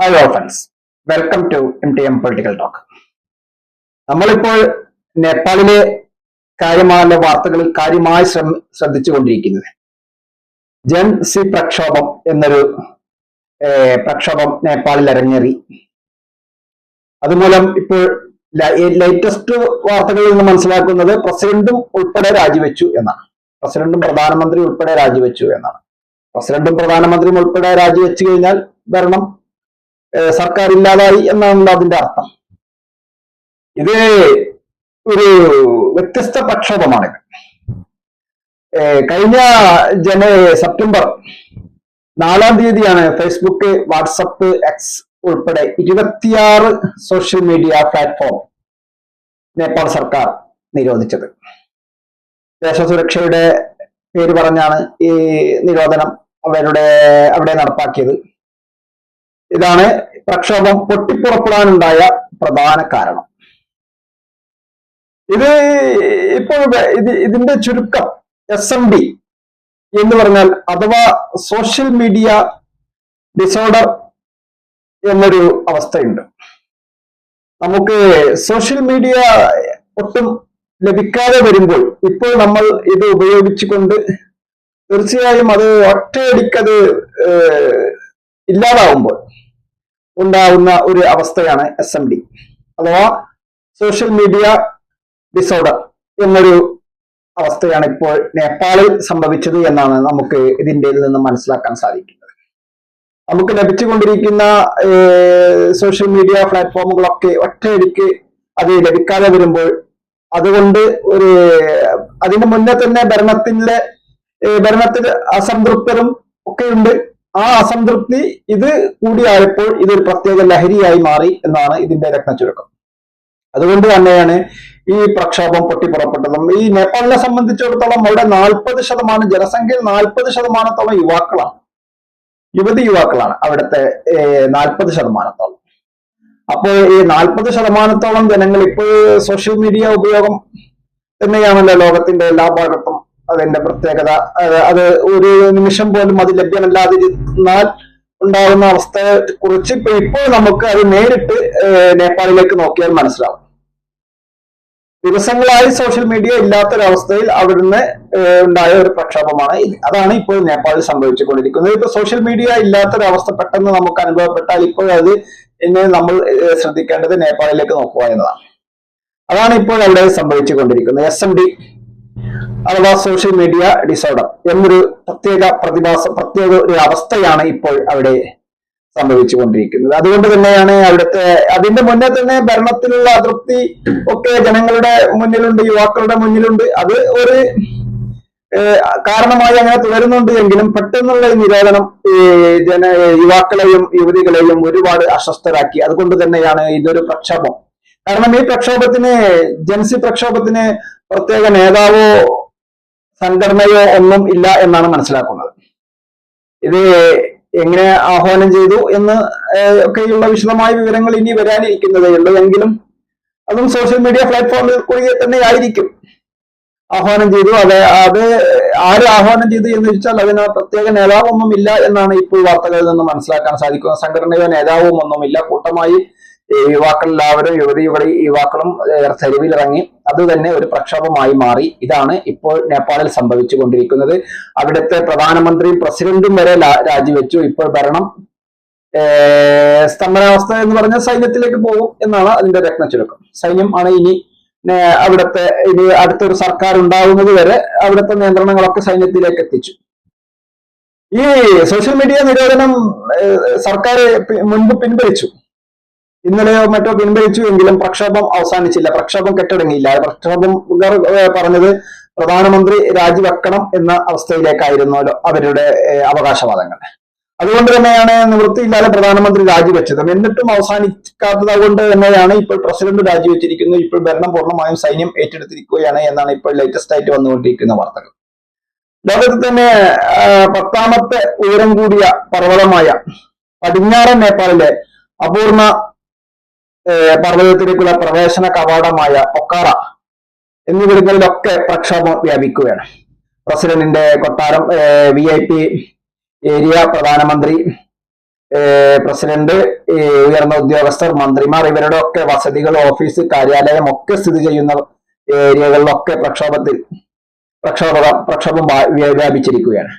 Hello friends welcome to M T M political talk നമ്മളിപ്പോൾ നേപ്പാളിലെ കാര്യമായ വാർത്തകളിൽ കാര്യമായി ശ്രദ്ധിച്ചുകൊണ്ടിരിക്കുന്നത് ജൻ സി പ്രക്ഷോഭം എന്നൊരു പ്രക്ഷോഭം നേപ്പാളിൽ അരങ്ങേറി. അതുമൂലം ഇപ്പോൾ ലേറ്റസ്റ്റ് വാർത്തകളിൽ നിന്ന് മനസ്സിലാക്കുന്നത് പ്രസിഡന്റും ഉൾപ്പെടെ രാജിവെച്ചു എന്നാണ്. പ്രസിഡന്റും പ്രധാനമന്ത്രി ഉൾപ്പെടെ രാജിവെച്ചു എന്നാണ്. പ്രസിഡന്റും പ്രധാനമന്ത്രിയും ഉൾപ്പെടെ രാജിവെച്ചു കഴിഞ്ഞാൽ ഭരണം സർക്കാർ ഇല്ലാതായി എന്നാണല്ലോ അതിന്റെ അർത്ഥം. ഇത് ഒരു വ്യത്യസ്ത പ്രക്ഷോഭമാണ്. കഴിഞ്ഞ ജന സെപ്റ്റംബർ നാലാം തീയതിയാണ് ഫേസ്ബുക്ക് വാട്സപ്പ് എക്സ് ഉൾപ്പെടെ ഇരുപത്തിയാറ് സോഷ്യൽ മീഡിയ പ്ലാറ്റ്ഫോം നേപ്പാൾ സർക്കാർ നിരോധിച്ചത്. ദേശസുരക്ഷയുടെ പേര് പറഞ്ഞാണ് ഈ നിരോധനം അവരുടെ അവിടെ നടപ്പാക്കിയത്. ഇതാണ് പ്രക്ഷോഭം പൊട്ടിപ്പുറപ്പെടാനുണ്ടായ പ്രധാന കാരണം. ഇത് ഇപ്പോൾ ഇത് ഇതിന്റെ ചുരുക്കം എസ് എം ഡി എന്ന് പറഞ്ഞാൽ അഥവാ സോഷ്യൽ മീഡിയ ഡിസോർഡർ എന്നൊരു അവസ്ഥയുണ്ട്. നമുക്ക് സോഷ്യൽ മീഡിയ ഒട്ടും ലഭിക്കാതെ വരുമ്പോൾ ഇപ്പോൾ നമ്മൾ ഇത് ഉപയോഗിച്ചുകൊണ്ട് തീർച്ചയായും അത് ഒറ്റയടിക്കത് ഇല്ലാതാവുമ്പോൾ ഉണ്ടാവുന്ന ഒരു അവസ്ഥയാണ് എസ് എം ഡി അഥവാ സോഷ്യൽ മീഡിയ ഡിസോർഡർ എന്നൊരു അവസ്ഥയാണ് ഇപ്പോൾ നേപ്പാളിൽ സംഭവിച്ചത് എന്നാണ് നമുക്ക് ഇതിന്റെ നിന്ന് മനസ്സിലാക്കാൻ സാധിക്കുന്നത്. നമുക്ക് ലഭിച്ചുകൊണ്ടിരിക്കുന്ന സോഷ്യൽ മീഡിയ പ്ലാറ്റ്ഫോമുകളൊക്കെ ഒറ്റയടിക്ക് അത് ലഭിക്കാതെ വരുമ്പോൾ അതുകൊണ്ട് ഒരു അതിന് മുന്നേ തന്നെ ഭരണത്തിലെ ഏഹ് ഭരണത്തിൽ അസംതൃപ്തരും ഒക്കെയുണ്ട് ആ അസംതൃപ്തി ഇത് കൂടിയായപ്പോൾ ഇതൊരു പ്രത്യേക ലഹരിയായി മാറി എന്നാണ് ഇതിന്റെ രത്നച്ചുരുക്കം. അതുകൊണ്ട് തന്നെയാണ് ഈ പ്രക്ഷോഭം പൊട്ടിപ്പുറപ്പെട്ടതും. ഈ നേപ്പാളിനെ സംബന്ധിച്ചിടത്തോളം അവിടെ നാൽപ്പത് ശതമാനം ജനസംഖ്യയിൽ നാൽപ്പത് ശതമാനത്തോളം യുവാക്കളാണ്. യുവതി യുവാക്കളാണ് അവിടുത്തെ നാൽപ്പത് ശതമാനത്തോളം. അപ്പോൾ ഈ നാൽപ്പത് ശതമാനത്തോളം ജനങ്ങൾ ഇപ്പോൾ സോഷ്യൽ മീഡിയ ഉപയോഗം തന്നെയാണല്ലോ ലോകത്തിന്റെ എല്ലാ ഭാഗത്തും അതിന്റെ പ്രത്യേകത. അത് ഒരു നിമിഷം പോലും അത് ലഭ്യമല്ലാതിരുന്നാൽ ഉണ്ടാകുന്ന അവസ്ഥയെ കുറിച്ച് ഇപ്പൊ ഇപ്പോൾ നമുക്ക് അത് നേരിട്ട് നേപ്പാളിലേക്ക് നോക്കിയാൽ മനസ്സിലാവും. ദിവസങ്ങളായി സോഷ്യൽ മീഡിയ ഇല്ലാത്തൊരവസ്ഥയിൽ അവിടുന്ന് ഉണ്ടായ ഒരു പ്രക്ഷോഭമാണ് അതാണ് ഇപ്പോൾ നേപ്പാളിൽ സംഭവിച്ചുകൊണ്ടിരിക്കുന്നത്. ഇപ്പൊ സോഷ്യൽ മീഡിയ ഇല്ലാത്തൊരവസ്ഥ പെട്ടെന്ന് നമുക്ക് അനുഭവപ്പെട്ടാൽ ഇപ്പോൾ അത് നമ്മൾ ശ്രദ്ധിക്കേണ്ടത് നേപ്പാളിലേക്ക് നോക്കുക എന്നതാണ്. അതാണ് ഇപ്പോൾ അവിടെ സംഭവിച്ചുകൊണ്ടിരിക്കുന്നത്. എസ് എം ഡി അഥവാ സോഷ്യൽ മീഡിയ ഡിസോർഡർ എന്നൊരു പ്രത്യേക പ്രതിഭാസം പ്രത്യേക ഒരു അവസ്ഥയാണ് ഇപ്പോൾ അവിടെ സംഭവിച്ചുകൊണ്ടിരിക്കുന്നത്. അതുകൊണ്ട് തന്നെയാണ് അവിടുത്തെ അതിന്റെ മുന്നേ തന്നെ ഭരണത്തിലുള്ള അതൃപ്തി ഒക്കെ ജനങ്ങളുടെ മുന്നിലുണ്ട് യുവാക്കളുടെ മുന്നിലുണ്ട്. അത് ഒരു കാരണമായി അങ്ങനെ തുടരുന്നുണ്ട് എങ്കിലും പെട്ടെന്നുള്ള ഈ നിരോധനം ജന യുവാക്കളെയും യുവതികളെയും ഒരുപാട് അസ്വസ്ഥരാക്കി. അതുകൊണ്ട് തന്നെയാണ് ഇതൊരു പ്രക്ഷോഭം. കാരണം ഈ പ്രക്ഷോഭത്തിന് ജൻസി പ്രക്ഷോഭത്തിന് പ്രത്യേക നേതാവോ സംഘടനയോ ഒന്നും ഇല്ല എന്നാണ് മനസ്സിലാക്കുന്നത്. ഇത് എങ്ങനെ ആഹ്വാനം ചെയ്തു എന്ന് ഒക്കെയുള്ള വിശദമായ വിവരങ്ങൾ ഇനി വരാനിരിക്കുന്നതേ ഉള്ളൂ. എങ്കിലും അതും സോഷ്യൽ മീഡിയ പ്ലാറ്റ്ഫോമിൽ കൂടി തന്നെ ആയിരിക്കും. ആഹ്വാനം ചെയ്തു. അത് അത് ആര് ആഹ്വാനം ചെയ്തു എന്ന് ചോദിച്ചാൽ അതിന് പ്രത്യേക നേതാവൊന്നും ഇല്ല എന്നാണ് ഇപ്പോൾ വാർത്തകളിൽ നിന്ന് മനസ്സിലാക്കാൻ സാധിക്കുന്നത്. സംഘടനയോ നേതാവും ഒന്നുമില്ല. കൂട്ടമായി എല്ലാവരും യുവതി യുവതി യുവാക്കളും തെരുവിലിറങ്ങി അത് തന്നെ ഒരു പ്രക്ഷോഭമായി മാറി. ഇതാണ് ഇപ്പോൾ നേപ്പാളിൽ സംഭവിച്ചുകൊണ്ടിരിക്കുന്നത്. അവിടുത്തെ പ്രധാനമന്ത്രിയും പ്രസിഡന്റും വരെ രാജിവെച്ചു. ഇപ്പോൾ ഭരണം സ്തംഭനാവസ്ഥ എന്ന് പറഞ്ഞാൽ സൈന്യത്തിലേക്ക് പോകും എന്നാണ് അതിന്റെ രത്ന ചുരുക്കം. സൈന്യം ആണ് ഇനി അവിടുത്തെ ഇനി അടുത്തൊരു സർക്കാർ ഉണ്ടാവുന്നത് വരെ അവിടുത്തെ നിയന്ത്രണങ്ങളൊക്കെ സൈന്യത്തിലേക്ക് എത്തിച്ചു. ഈ സോഷ്യൽ മീഡിയ നിരോധനം സർക്കാർ മുൻപ് പിൻവലിച്ചു. ഇന്നലെയോ മറ്റോ പിൻവലിച്ചു എങ്കിലും പ്രക്ഷോഭം അവസാനിച്ചില്ല. പ്രക്ഷോഭം കെട്ടടങ്ങിയില്ല. പ്രക്ഷോഭം പറഞ്ഞത് പ്രധാനമന്ത്രി രാജിവെക്കണം എന്ന അവസ്ഥയിലേക്കായിരുന്നു അവരുടെ അവകാശവാദങ്ങൾ. അതുകൊണ്ട് തന്നെയാണ് നിവൃത്തിയില്ലാതെ പ്രധാനമന്ത്രി രാജിവെച്ചത്. എന്നിട്ടും അവസാനിക്കാത്തത് കൊണ്ട് തന്നെയാണ് ഇപ്പോൾ പ്രസിഡന്റ് രാജിവെച്ചിരിക്കുന്നത് ഇപ്പോൾ ഭരണം പൂർണമായും സൈന്യം ഏറ്റെടുത്തിരിക്കുകയാണ് എന്നാണ് ഇപ്പോൾ ലേറ്റസ്റ്റ് ആയിട്ട് വന്നുകൊണ്ടിരിക്കുന്ന വാർത്തകൾ. ലോകത്ത് തന്നെ പത്താമത്തെ ഉയരം കൂടിയ പർവതമായ പടിഞ്ഞാറൻ നേപ്പാളിലെ അപൂർണ പർവതത്തിലേക്കുള്ള പ്രവേശന കവാടമായ ഒക്കാറ എന്നിവിടങ്ങളിലൊക്കെ പ്രക്ഷോഭം വ്യാപിക്കുകയാണ്. പ്രസിഡന്റിന്റെ കൊട്ടാരം വി ഐ പി ഏരിയ പ്രധാനമന്ത്രി പ്രസിഡന്റ് ഉയർന്ന ഉദ്യോഗസ്ഥർ മന്ത്രിമാർ ഇവരുടെ ഒക്കെ വസതികൾ ഓഫീസ് കാര്യാലയം ഒക്കെ സ്ഥിതി ചെയ്യുന്ന ഏരിയകളിലൊക്കെ പ്രക്ഷോഭത്തിൽ പ്രക്ഷോഭ പ്രക്ഷോഭം വ്യാ- വ്യാ- വ്യാപിച്ചിരിക്കുകയാണ്.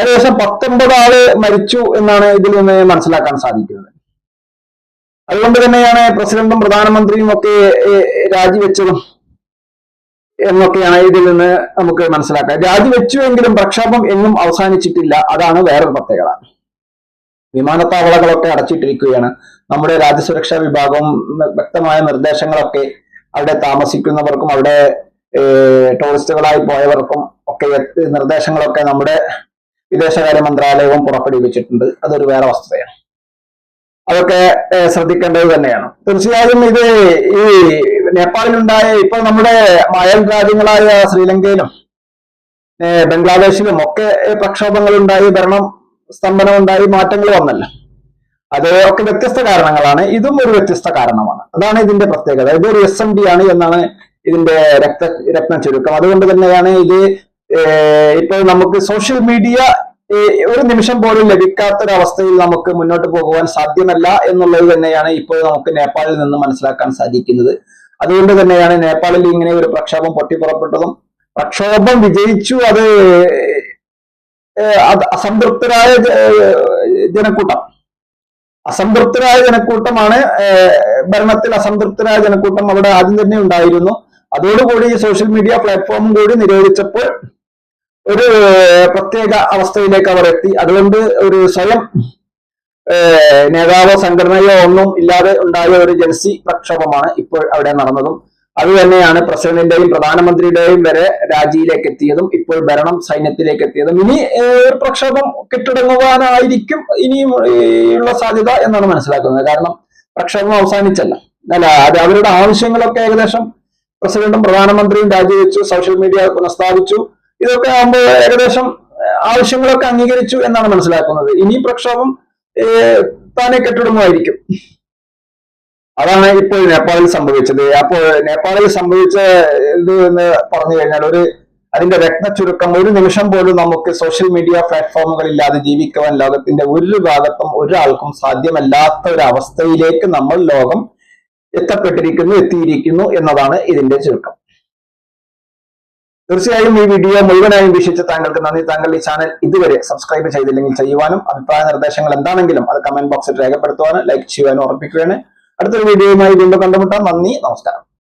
ഏകദേശം പത്തൊമ്പത് ആൾ മരിച്ചു എന്നാണ് ഇതിൽ നിന്ന് മനസ്സിലാക്കാൻ സാധിക്കുന്നത്. അതുകൊണ്ട് തന്നെയാണ് പ്രസിഡന്റും പ്രധാനമന്ത്രിയും ഒക്കെ രാജിവെച്ചതും എന്നൊക്കെയാണ് ഇതിൽ നിന്ന് നമുക്ക് മനസ്സിലാക്കാം. രാജിവെച്ചുവെങ്കിലും പ്രക്ഷോഭം എന്നും അവസാനിച്ചിട്ടില്ല. അതാണ് വേറൊരു പ്രത്യേകത. വിമാനത്താവളങ്ങളൊക്കെ അടച്ചിട്ടിരിക്കുകയാണ്. നമ്മുടെ രാജ്യസുരക്ഷാ വിഭാഗം വ്യക്തമായ നിർദ്ദേശങ്ങളൊക്കെ അവിടെ താമസിക്കുന്നവർക്കും അവിടെ ടൂറിസ്റ്റുകളായി പോയവർക്കും ഒക്കെ നിർദ്ദേശങ്ങളൊക്കെ നമ്മുടെ വിദേശകാര്യ മന്ത്രാലയവും പുറപ്പെടുവിച്ചിട്ടുണ്ട്. അതൊരു വേറെ വസ്തുതയാണ്. അതൊക്കെ ശ്രദ്ധിക്കേണ്ടത് തന്നെയാണ്. തീർച്ചയായും ഇത് ഈ നേപ്പാളിലുണ്ടായ ഇപ്പൊ നമ്മുടെ അയൽ രാജ്യങ്ങളായ ശ്രീലങ്കയിലും ബംഗ്ലാദേശിലും ഒക്കെ പ്രക്ഷോഭങ്ങൾ ഉണ്ടായി ഭരണം സ്തംഭനം ഉണ്ടായി മാറ്റങ്ങൾ വന്നല്ലോ. അത് ഒക്കെ വ്യത്യസ്ത കാരണങ്ങളാണ്. ഇതും ഒരു വ്യത്യസ്ത കാരണമാണ്. അതാണ് ഇതിന്റെ പ്രത്യേകത. ഇതൊരു എസ് എം ഡി ആണ് എന്നാണ് ഇതിന്റെ രക്ത രത്ന ചുരുക്കം അതുകൊണ്ട് തന്നെയാണ് ഇത് ഇപ്പോൾ നമുക്ക് സോഷ്യൽ മീഡിയ ഒരു നിമിഷം പോലും ലഭിക്കാത്തൊരവസ്ഥയിൽ നമുക്ക് മുന്നോട്ട് പോകുവാൻ സാധ്യമല്ല എന്നുള്ളത് തന്നെയാണ് ഇപ്പോൾ നമുക്ക് നേപ്പാളിൽ നിന്ന് മനസ്സിലാക്കാൻ സാധിക്കുന്നത്. അതുകൊണ്ട് തന്നെയാണ് നേപ്പാളിൽ ഇങ്ങനെ ഒരു പ്രക്ഷോഭം പൊട്ടിപ്പുറപ്പെട്ടതും. പ്രക്ഷോഭം വിജയിച്ചു അത് അസംതൃപ്തരായ ജനക്കൂട്ടം. അസംതൃപ്തരായ ജനക്കൂട്ടമാണ് ഭരണത്തിൽ അസംതൃപ്തരായ ജനക്കൂട്ടം അവിടെ ആദ്യം തന്നെ ഉണ്ടായിരുന്നു. അതോടുകൂടി സോഷ്യൽ മീഡിയ പ്ലാറ്റ്ഫോമും കൂടി നിരോധിച്ചപ്പോൾ ഒരു പ്രത്യേക അവസ്ഥയിലേക്ക് അവർ എത്തി. അതുകൊണ്ട് ഒരു സ്വയം നേതാവോ സംഘടനയോ ഒന്നും ഇല്ലാതെ ഉണ്ടായ ഒരു ജനസി പ്രക്ഷോഭമാണ് ഇപ്പോൾ അവിടെ നടന്നതും. അത് തന്നെയാണ് പ്രസിഡന്റിന്റെയും പ്രധാനമന്ത്രിയുടെയും വരെ രാജിയിലേക്ക് എത്തിയതും ഇപ്പോൾ ഭരണം സൈന്യത്തിലേക്ക് എത്തിയതും. ഇനി ഒരു പ്രക്ഷോഭം കെട്ടിടങ്ങുവാനായിരിക്കും ഇനിയും ഉള്ള സാധ്യത എന്നാണ് മനസ്സിലാക്കുന്നത്. കാരണം പ്രക്ഷോഭം അവസാനിച്ചല്ല. അല്ല അത് അവരുടെ ആവശ്യങ്ങളൊക്കെ ഏകദേശം പ്രസിഡന്റും പ്രധാനമന്ത്രിയും രാജിവെച്ചു സോഷ്യൽ മീഡിയ പുനഃസ്ഥാപിച്ചു. ഇതൊക്കെ ആകുമ്പോൾ ഏകദേശം ആവശ്യങ്ങളൊക്കെ അംഗീകരിച്ചു എന്നാണ് മനസ്സിലാക്കുന്നത്. ഇനി പ്രക്ഷോഭം താനെ കെട്ടിടുന്നതായിരിക്കും. അതാണ് ഇപ്പോൾ നേപ്പാളിൽ സംഭവിച്ചത്. അപ്പോൾ നേപ്പാളിൽ സംഭവിച്ച ഇത് എന്ന് പറഞ്ഞു കഴിഞ്ഞാൽ ഒരു അതിന്റെ രത്ന ചുരുക്കം ഒരു നിമിഷം പോലും നമുക്ക് സോഷ്യൽ മീഡിയ പ്ലാറ്റ്ഫോമുകളില്ലാതെ ജീവിക്കുവാൻ ലോകത്തിന്റെ ഒരു ഭാഗത്തും ഒരാൾക്കും സാധ്യമല്ലാത്ത ഒരു അവസ്ഥയിലേക്ക് നമ്മൾ ലോകം എത്തപ്പെട്ടിരിക്കുന്നു എത്തിയിരിക്കുന്നു എന്നതാണ് ഇതിന്റെ ചുരുക്കം. തീർച്ചയായും ഈ വീഡിയോ മുഴുവനായും വീക്ഷിച്ച താങ്കൾക്ക് നന്ദി. താങ്കൾ ഈ ചാനൽ ഇതുവരെ സബ്സ്ക്രൈബ് ചെയ്തില്ലെങ്കിൽ ചെയ്യുവാനും അഭിപ്രായ നിർദ്ദേശങ്ങൾ എന്താണെങ്കിലും അത് കമന്റ് ബോക്സിൽ രേഖപ്പെടുത്തുവാനും ലൈക്ക് ചെയ്യുവാനും ഉറപ്പിക്കുകയാണ്. അടുത്തൊരു വീഡിയോയുമായി വീണ്ടും കണ്ടുമുട്ടാം. നന്ദി നമസ്കാരം.